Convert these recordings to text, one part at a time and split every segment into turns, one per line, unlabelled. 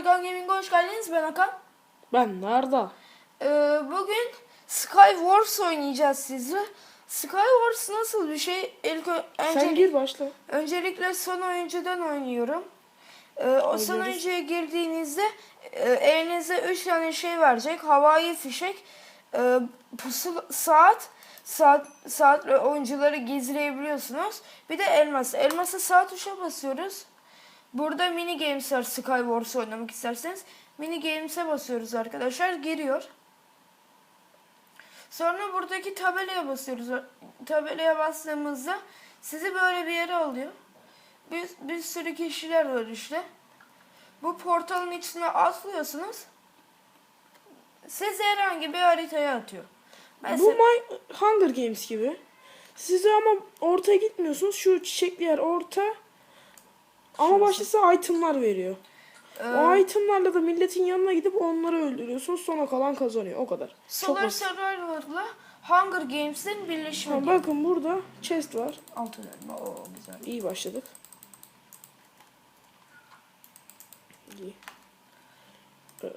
Atakan Gaming'e hoş geldiniz. Ben Akan.
Ben nerede?
Ee, bugün Sky Wars oynayacağız sizle. Sky Wars nasıl bir şey? İlk ö-
Sen gir başla.
öncelikle son oyuncudan oynuyorum. Ee, o son oyuncuya girdiğinizde e, elinize 3 tane şey verecek. Havai fişek, e, pusu saat, saat saatle oyuncuları gizleyebiliyorsunuz. Bir de elmas. Elmasa sağ tuşa basıyoruz. Burada mini games var Sky Wars oynamak isterseniz. Mini games'e basıyoruz arkadaşlar. Giriyor. Sonra buradaki tabelaya basıyoruz. Tabelaya bastığımızda sizi böyle bir yere alıyor. Bir, bir sürü kişiler var işte. Bu portalın içine atlıyorsunuz. Sizi herhangi bir haritaya atıyor.
Bu
Mesela,
My Hunger Games gibi. Size ama ortaya gitmiyorsunuz. Şu çiçekli yer orta. Ama size itemlar veriyor.
e,
O itemlarla da milletin yanına gidip onları öldürüyorsunuz. Sonra kalan kazanıyor. O kadar.
Solar. Survivor'la Hunger Games'in birleşimi.
Ha, bakın burada chest var.
Altın elma. Oo güzel.
İyi başladık. İyi. Ee,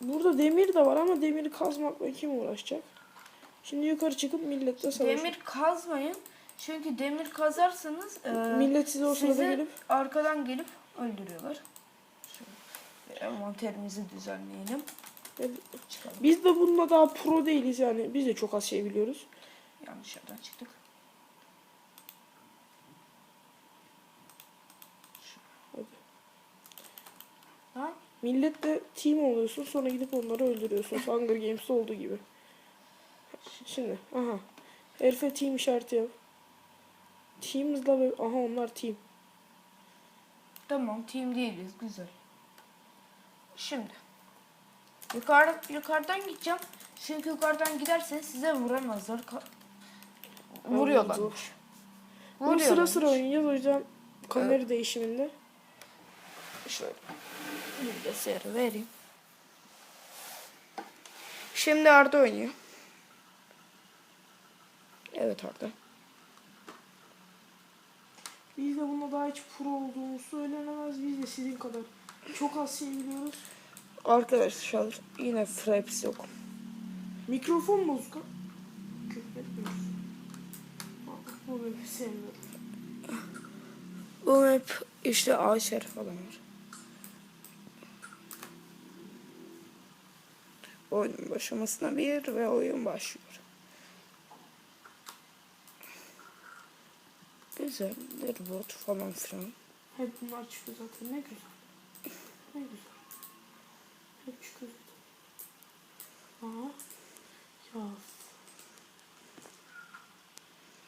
Burada demir de var ama demiri kazmakla kim uğraşacak? Şimdi yukarı çıkıp milletle savaş.
Demir kazmayın. Çünkü demir kazarsanız e,
Millet size o sırada gelip
arkadan gelip öldürüyorlar. Şöyle envanterimizi düzenleyelim.
e,
Çıkalım.
biz de bununla daha pro değiliz yani. Biz de çok az şey biliyoruz.
Yanlış yerden çıktık. Ha?
Milletle team oluyorsun sonra gidip onları öldürüyorsun. Hunger Games'te olduğu gibi. Şimdi aha. Herife team işareti yap. Team'ızla ve aha onlar team.
Tamam team değiliz. Güzel. Şimdi. Yukarı, yukarıdan gideceğim. Çünkü yukarıdan giderseniz size vuramazlar. Ka- Vuruyorlarmış.
Bu sıra sıra oynayacağız o yüzden kamera değişiminde.
Şöyle bilgisayarı vereyim. Şimdi Arda oynuyor. Evet Arda.
Biz de bunda daha hiç pro olduğumuz söylenemez. Biz de sizin kadar çok az şey biliyoruz.
Arkadaşlar yine Fraps yok.
Mikrofon bozuk ha. Küfretmiyoruz. Bu benim sevmiyorum.
Bu map işte ağaçlar falan var. Oyunun başlamasına bir ve oyun başlıyor. Güzeldir bot falan filan.
Hep bunlar çıkıyor zaten. Ne güzel. Ne güzel. Hep çıkıyor. Aa. Ya.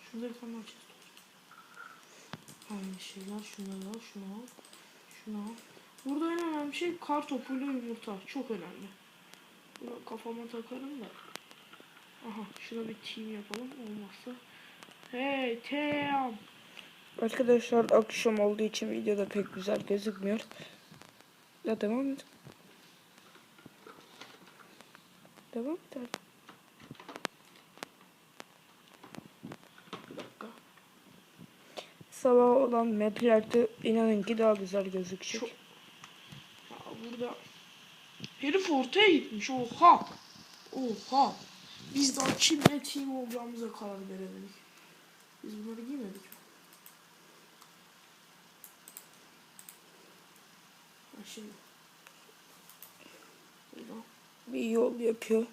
Şurada bir tane var. Aynı şeyler. Şunları al, şunu al. Şunu al. Burada en önemli şey kar topuyla yumurta. Çok önemli. Bunu kafama takarım da. Aha şuna bir team yapalım. Olmazsa. Hey team.
Arkadaşlar akşam olduğu için videoda pek güzel gözükmüyor. Ya devam et. Devam et. Sabah olan maplerde inanın ki daha güzel gözükecek.
Çok- Ya burada herif ortaya gitmiş. Oha. Oha. Biz daha kimle team olacağımıza karar veremedik. Biz bunları giymedik mi? Ha şimdi. Buradan
Bir yol yapıyor.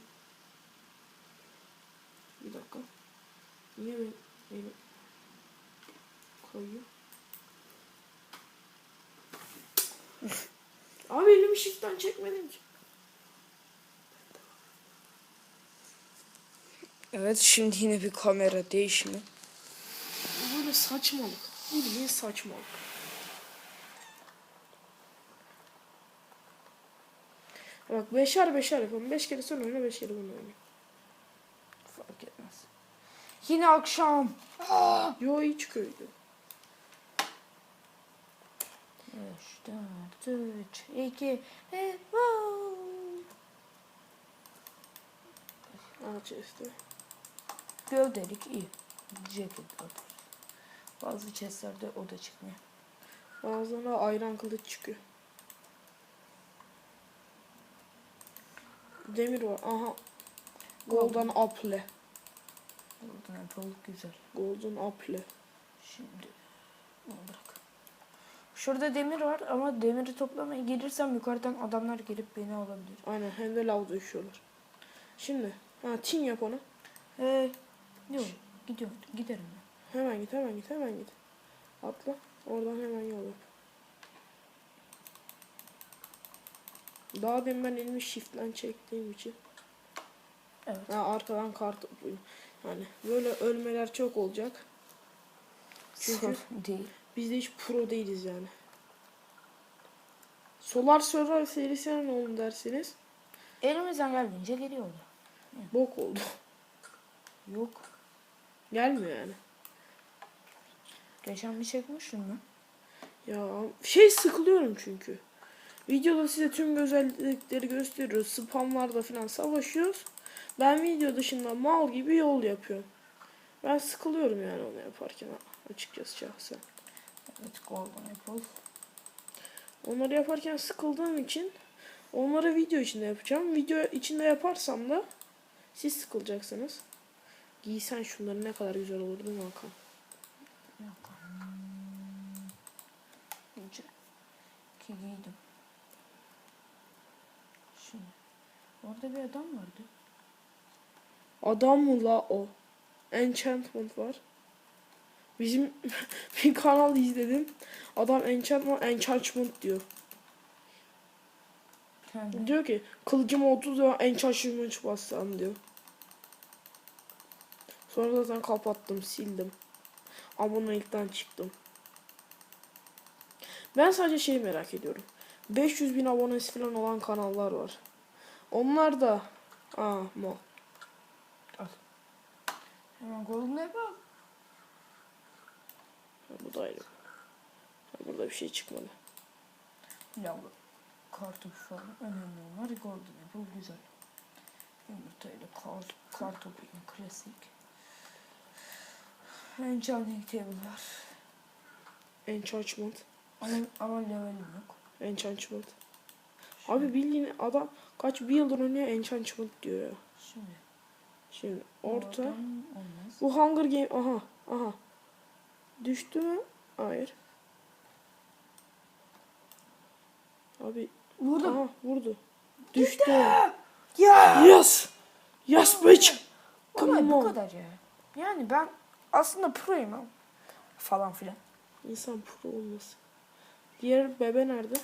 bir dakika. Niye ben beni koyuyor? Abi elimi shift'ten çekmedim ki.
Evet şimdi yine bir kamera değişimi.
Bu böyle saçmalık. Bildiğin saçmalık. Bak beşer beşer yapalım. Beş kere sen oyna, beş kere ben oynayayım.
Fark etmez. Yine akşam.
Yo iyi çıkıyor video.
3, 4, 3, 2, ve wow.
Aa chest'e.
Gövdelik iyi. Jacket atar. Bazı chestlerde o da çıkmıyor.
Ağzına ayran kılıç çıkıyor. Demir var. Aha. Golden Apple.
Golden Apple güzel.
Golden Apple.
Şimdi bunu bırak. Şurada demir var ama demiri toplamaya gelirsem yukarıdan adamlar gelip beni alabilir.
Aynen hem de lavda üşüyorlar. Şimdi ha tin yap onu.
Hey. Yok. Gidiyorum. Giderim ben.
Hemen git hemen git hemen git. Atla. Oradan hemen yol yap. Daha demin ben elimi shift'ten çektiğim için.
Evet.
Ha, arkadan kart yani böyle ölmeler çok olacak. Çünkü
değil.
biz de hiç pro değiliz yani. Solar Survival serisine ne oldu derseniz
Elimizden geldiğince geliyordu.
bok oldu.
Yok.
Gelmiyor yani.
Geçen bir çekmiştim ben.
Ya şey sıkılıyorum çünkü. Videoda size tüm özellikleri gösteriyoruz. Spamlarda falan savaşıyoruz. Ben video dışında mal gibi yol yapıyorum. Ben sıkılıyorum yani onu yaparken açıkçası şahsen.
Evet Golden Apple.
Onları yaparken sıkıldığım için onları video içinde yapacağım. Video içinde yaparsam da siz sıkılacaksınız. Giysen şunları ne kadar güzel olur değil mi Hakan?
Yok. İyice. Ki giydim. Şimdi. Orada bir adam vardı.
Adam mı la o? Enchantment var. Bizim bir kanal izledim. Adam enchantment, enchantment diyor.
Kendi.
Diyor ki kılıcıma 30 lira enchantment bassam diyor. Sonra zaten kapattım, sildim. Abonelikten çıktım. Ben sadece şey merak ediyorum. 500 bin abonesi falan olan kanallar var. Onlar da Aa, mal.
Hemen Golden Apple.
Ha, Bu da ayrı. Burada bir şey çıkmadı.
Ya bu kartopu falan önemli onlar. Golden Apple güzel. Yumurtayla kar, kartopu klasik. Enchanting table var.
Enchantment.
Ama, ama levelim yok.
Enchantment. Abi bildiğin adam kaç bir yıldır oynuyor Enchantment diyor.
Şimdi.
Şimdi orta.
Olmaz.
Bu Hunger Game aha aha. Düştü mü? Hayır. Abi
Vurdum.
aha vurdu. Düştü.
Ya!
Yes. Yes bitch. Come
bu
on.
kadar ya. Yani ben aslında proyum ama. Falan filan.
İnsan pro olmasın. Diğer bebe nerede?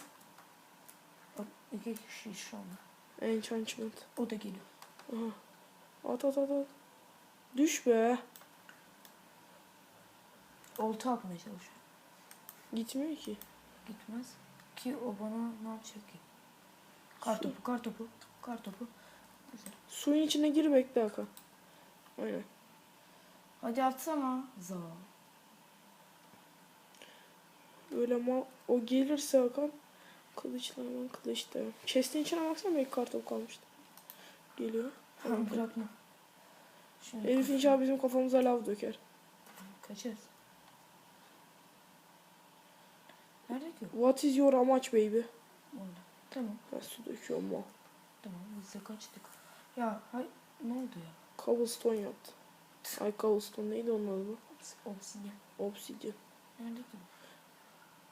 İki kişi şu anda.
Enchantment.
O da geliyor.
Aha. At at at at. Düş be.
Olta atmaya çalışıyor.
Gitmiyor ki.
Gitmez. Ki o bana ne yapacak ki? Kartopu, kartopu, kartopu. Güzel.
Suyun içine gir bekle Hakan. Aynen.
Hadi atsana. Za.
Böyle mal o gelirse Hakan kılıçla hemen kılıç da. Chest'in içine baksana belki kartop kalmıştı. Geliyor.
Tamam bırakma. Şimdi
Elif inşallah bizim kafamıza lav döker.
kaçarız. Nerede ki?
What is your amaç baby?
Orada. Tamam.
Ben su döküyorum mal.
Tamam biz de kaçtık. Ya hay ne oldu ya?
Cobblestone yaptı. Ay cobblestone neydi onun adı?
Obsidian.
Obsidian.
Nerede ki?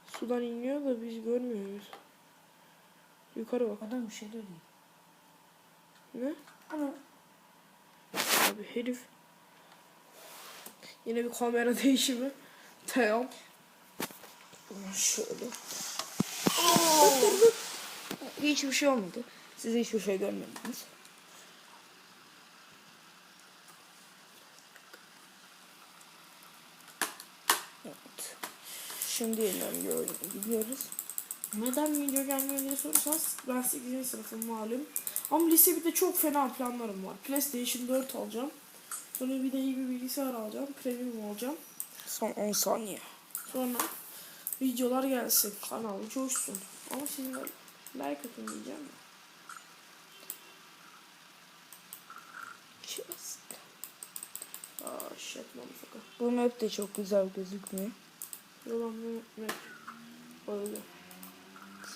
Sudan iniyor da biz görmüyoruz. Yukarı bak.
Adam bir şeyler değil.
Ne?
Ama
Abi herif. Yine bir kamera değişimi. Tamam.
şöyle. Hiçbir şey olmadı. Siz hiçbir şey görmediniz. Evet. Şimdi yeniden. Gidiyoruz.
Neden video gelmiyor diye sorarsanız ben 8. sınıfım malum. Ama lise 1'de çok fena planlarım var. PlayStation 4 alacağım. Sonra bir de iyi bir bilgisayar alacağım. Premium alacağım.
Son 10 saniye.
Sonra videolar gelsin. Kanal coşsun. Ama de like atın diyeceğim. de. Just. Aa shit motherfucker.
Bu map de çok güzel gözükmüyor.
Yalan bu map. Böyle.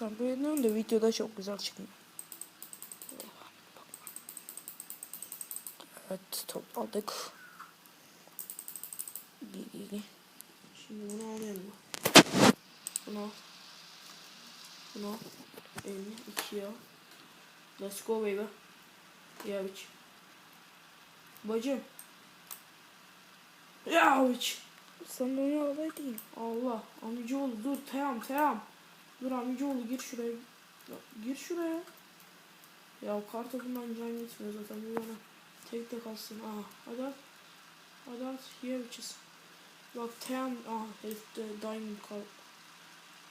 Sen beğeniyorsun da videoda çok güzel çıkmıyor. Evet topladık. Geri.
Şimdi bunu alayım mı? Bunu. Bunu al. 50, 2 ya. Let's go baby. Ya biç. Bacım. Ya biç.
Sen de onu alaydın.
Allah. Amcaoğlu dur. Teyam teyam. Dur amcaoğlu gir şuraya. Ya, gir şuraya. Ya kartopundan can gitmiyor zaten bu. Tek tek alsın. Aha. Hadi at. Hadi at. Ye biçiz. Bak teyam. Aha herifte diamond kal.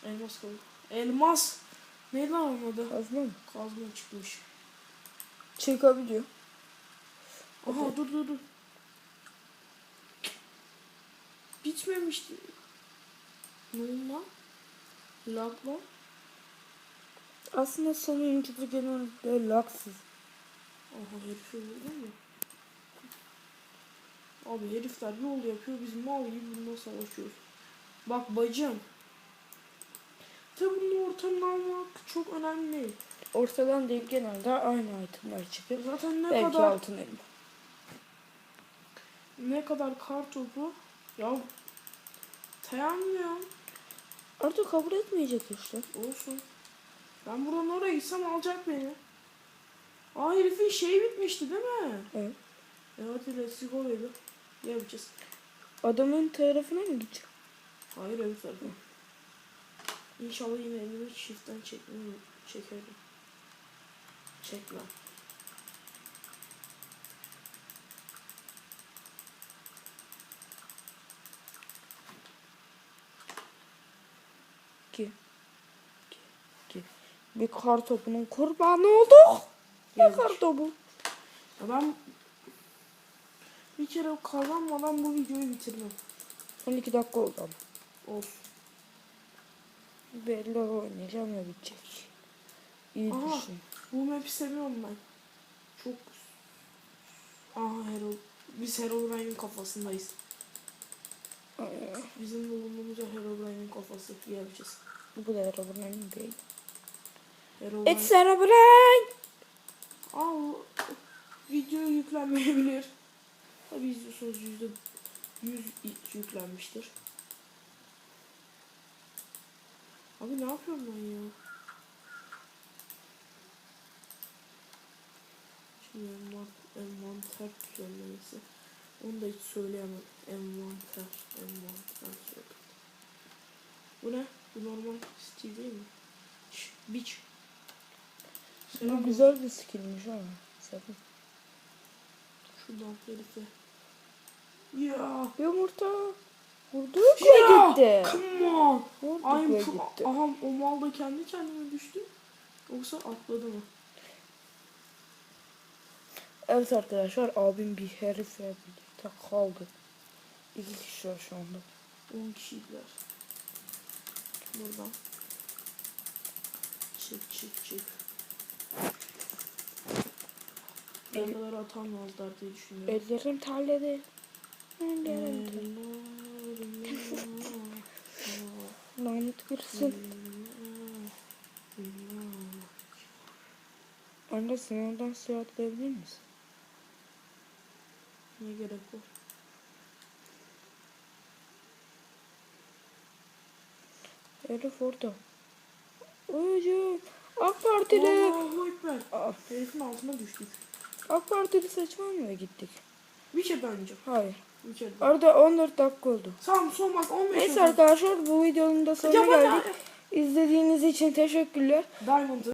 Elmas kaldı. Elmas. Neydi lan onun adı?
Kazma mı?
Kazma çıkmış.
Çıkabiliyor.
Aha dur dur dur. Bitmemişti. Ne oldu lan? Lag lan.
Aslında sonuncuda genelde laksız.
Aha herifi vurdun mu? Abi herifler yol yapıyor biz mal gibi bununla savaşıyoruz. Bak bacım. Tabi bunun ortamını almak çok önemli.
Ortadan değil genelde aynı itemler çıkıyor.
Zaten ne
Belki
kadar
altın elma.
ne kadar kar topu ya dayanmıyor.
Artık kabul etmeyecek işte.
Olsun. Ben buradan oraya gitsem alacak beni. Aa herifin şey bitmişti değil mi?
Evet.
E hadi let's go baby. Ne yapacağız?
Adamın tarafına mı gidecek?
Hayır öbür tarafa. İnşallah yine elimi çiftten çekmeyi çekerim. Çek lan.
Ki. Ki. Ki. Bir kar topunun kurbanı olduk. Ne kar topu?
Ya ben bir kere kazanmadan bu videoyu bitirmem.
12 dakika oldu ama.
Olsun.
Belli oynayacağım ya bitecek. İyi
Aha.
düşün.
Bu map'i seviyorum ben. Çok... Aha Herol. Biz Herobrine'in kafasındayız. Bizim bulunduğumuz Herobrine'in kafası. Yapacağız.
Bu da Herobrine değil. It's Herobrine!
Al. Video yüklenmeyebilir. Tabi izliyorsanız yüzde yüz yüklenmiştir. Abi ne yapıyorum ben ya? Şimdi envan- envanter düzenlemesi. Onu da hiç söyleyemem. Envanter, envanter söyle. Bu ne? Bu normal Steve değil mi? Şş, bitch.
Bu güzel bir skillmiş ama. Sakın.
Şuradan herife. Ya.
Yumurta. Vurduk
Ya.
gitti.
Come on. Fu-
gitti.
aha o mal da kendi kendine düştü. Yoksa atladı mı?
Evet arkadaşlar abim bir herifle birlikte kaldı. İki kişi var şu anda.
10 kişiydiler. Buradan. Çık çık çık. Kadar atamazlar diye düşünüyorum.
Ellerim terledi. Ellerim terledi. Lanet kırsın. Anne sınavdan seyahat edebilir misin?
Ne gerek var?
Herif orada. Hocam. AK Partili.
Allahu Ekber. Herifin altına düştük.
AK Partili seçmen mi gittik?
Bir daha önce.
Hayır.
Bir.
Arada 14 dakika oldu.
Tamam son bak 15
Neyse arkadaşlar bu videonun da sonuna geldik. İzlediğiniz için teşekkürler.
Diamond'ı